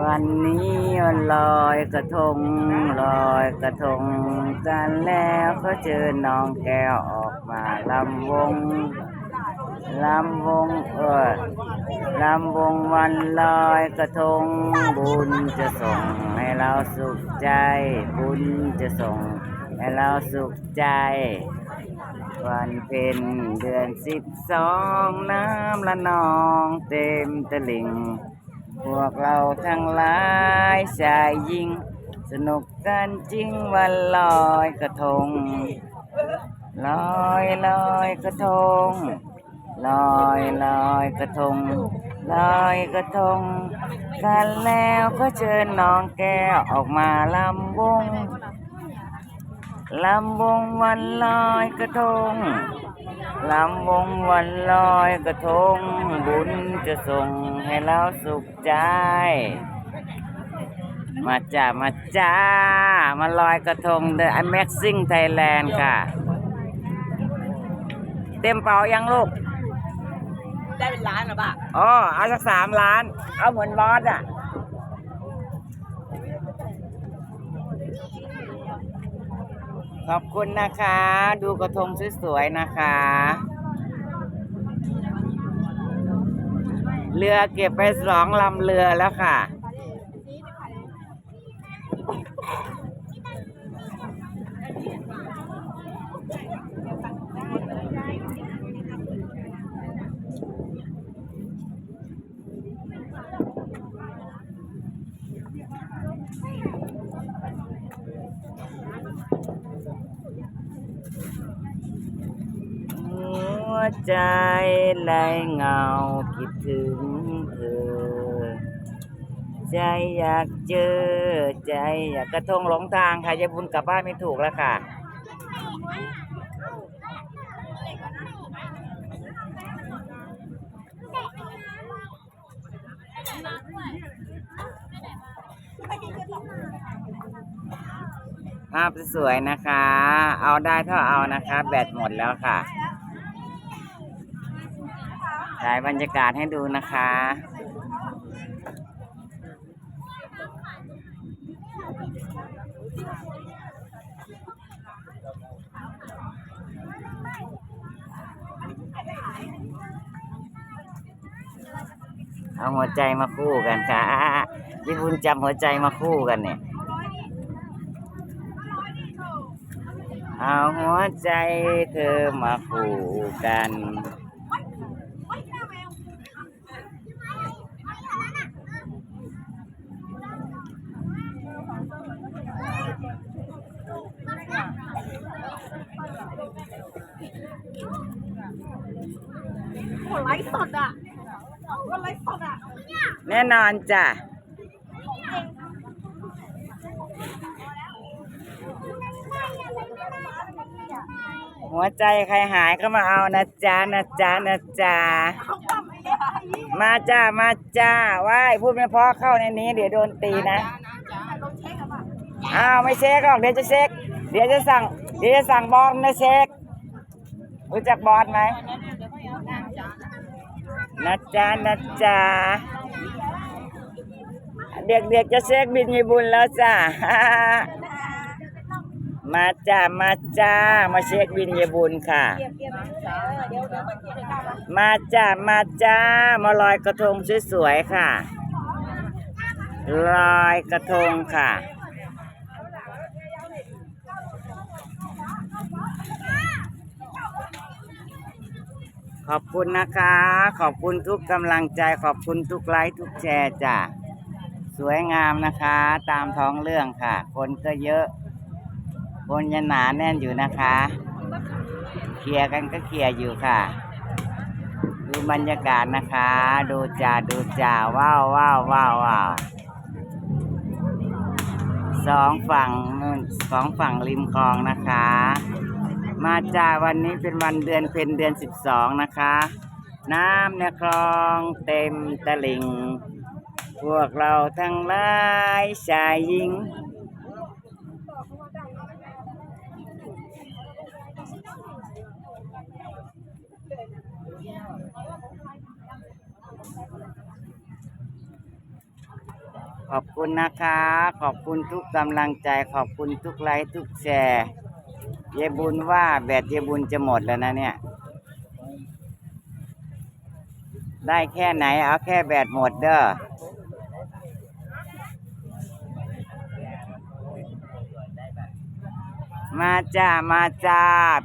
วันนี้วันลอยกระทงลอยกระทงกันแล้วก็เจอน้องแก้วออกมาลำวงลำวงเออลำวงวันลอยกระทง บุญจะส่งให้เราสุขใจ บุญจะส่งให้เราสุขใจ วันเพ็ญเดือนสิบสองน้ำละนองเต็มตลิ่ง พวกเราทั้งหลายชายหญิง สนุกกันจริงวันลอยกระทง ลอยลอยกระทง ลอยลอยกระทง ลอยกระทง กันแล้วก็เชิญน้องแก้วออกมาลำวงลำวงวันลอยกระทง ลำวงวันลอยกระทง บุญจะส่งให้เราสุขใจ มาจ้ามาจ้า มาลอยกระทงเดอะ Amazing Thailand ค่ะ เต็มเป่ายังลูก ได้เป็นล้านหรอปะอ๋อ เอาสักสามล้าน เอาเหมือนบอสอะ ขอบคุณนะคะ ดูกระทงสวยๆนะคะ เรือเก็บไปสองลำเรือแล้วค่ะ ใจไหลเงาคิดถึงเธอ ใจอยากเจอ ใจอยากกระทงหลงทางค่ะยายบุญกลับบ้านไม่ถูกแล้วค่ะภาพสวยนะคะ เอาได้เท่าเอานะคะ แบตหมดแล้วค่ะ ถ่ายบรรยากาศให้ดูนะคะ เอาหัวใจมาคู่กันค่ะพี่บุญจำหัวใจมาคู่กันเนี่ย เอาหัวใจเธอมาคู่กัน คนไลฟ์สดอะคนไลฟ์สดอะแน่นอนจ้ะ หัวใจใครหายก็มาเอานะจ๊ะนะจ๊ะนะจ๊ะมาจ้ามาจ้าว้ายพูดไม่เพอเข้าในนี้ เดี๋ยวโดนตีนะอ้าวไม่เช็คหรอกเดี๋ยวจะเช็ค เดี๋ยวจะสั่ง เดี๋ยวจะสั่งบอสนะเช็ค รู้จักบอสไหมนะจ๊ะนะจ๊ะเด็กๆจะเช็คบินมีบุญแล้วจ้ามาจ้ามาจ้ามาเช็คบินยบุญค่ะ มาจ้ามาจ้ามาลอยกระทงสวยๆค่ะ ลอยกระทงค่ะ ขอบคุณนะคะ ขอบคุณทุกกำลังใจ ขอบคุณทุกไลค์ทุกแชร์จ้ะ สวยงามนะคะ ตามท้องเรื่องค่ะ คนก็เยอะ คนยังหนาแน่นอยู่นะคะ เคลียร์กันก็เคลียร์อยู่ค่ะ ดูบรรยากาศนะคะ ดูจ่าดูจ่าว้าวว้าวว้าวว้าวสองฝั่งสองฝั่งริมคลองนะคะ มาจ่าวันนี้เป็นวันเดือนเพ็ญเดือนสิบสองนะคะ น้ำในคลองเต็มตลิ่ง พวกเราทั้งหลายชายหญิงขขอบคุณนะคะ ขอบคุณทุกกำลังใจ ขอบคุณทุกไลค์ทุกแชร์ เยบุญว่าแบตเยบุญจะหมดแล้วนะเนี่ย ได้แค่ไหนเอาแค่แบตหมดเด้อมาจ้า มาจ้า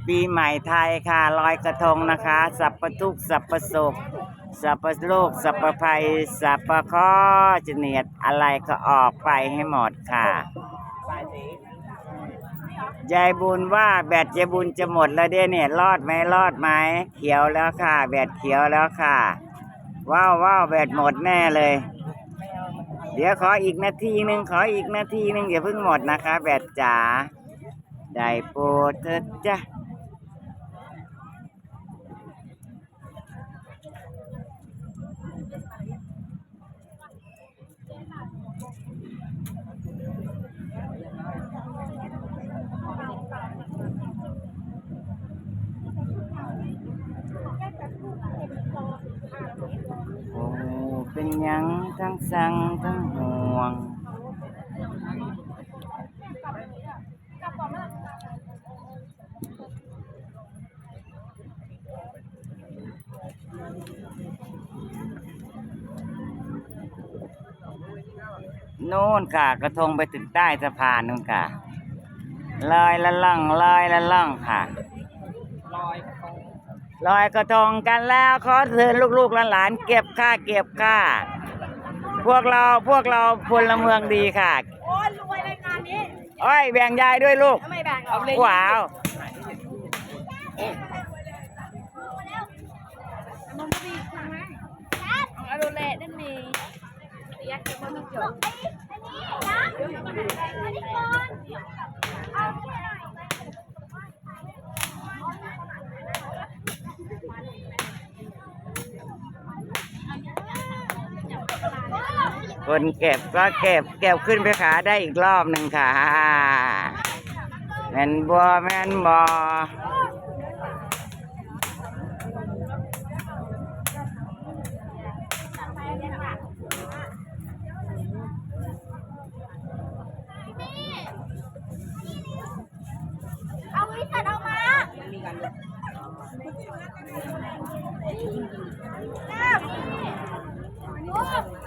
ปีใหม่ไทยค่ะลอยกระทงนะคะ สัพพทุกสัพพสุขสัพพโลกสัพพภัยสัพพข้อจเนียดอะไรก็ออกไปให้หมดค่ะ ยายบุญว่าแบตยายบุญจะหมดแล้วเด้เนี่ยรอดไหมรอดไหมเขียวแล้วค่ะ แบตเขียวแล้วค่ะ ว้าวว้าวแบตหมดแน่เลย เดี๋ยวขออีกนาทีหนึ่งขออีกนาทีหนึ่งอย่าเพิ่งหมดนะคะ แบตจ๋าได้โปรดเถิดจ้ะ โอ้ เป็น หยังทั้งสังทั้งห่วง โน่นค่ะ กระทงไปถึงใต้สะพานนู่นค่ะลอยละล่องลอยละล่องค่ะลอย ลอยกระทงกันแล้วขอเชิญลูกๆหลานๆเก็บค่าเก็บค่า พวกเราพวกเราพลเมืองดีค่ะโอ้ยรวยเลยงานนี้โอ้ยแบ่งยายด้วยลูกทำไมแบ่งเอาเลยว้าวมันก็ดีใช่ไหมเอาโรเล่นั่นเองยักษ์จะมันจบ คนเก็บก็เก็บเก็บขึ้นไปขาได้อีกรอบหนึ่งค่ะแมนบัวแมนบอเอ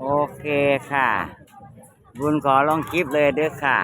โอเคค่ะ บุญขอลองคลิปเลยเด้อค่ะ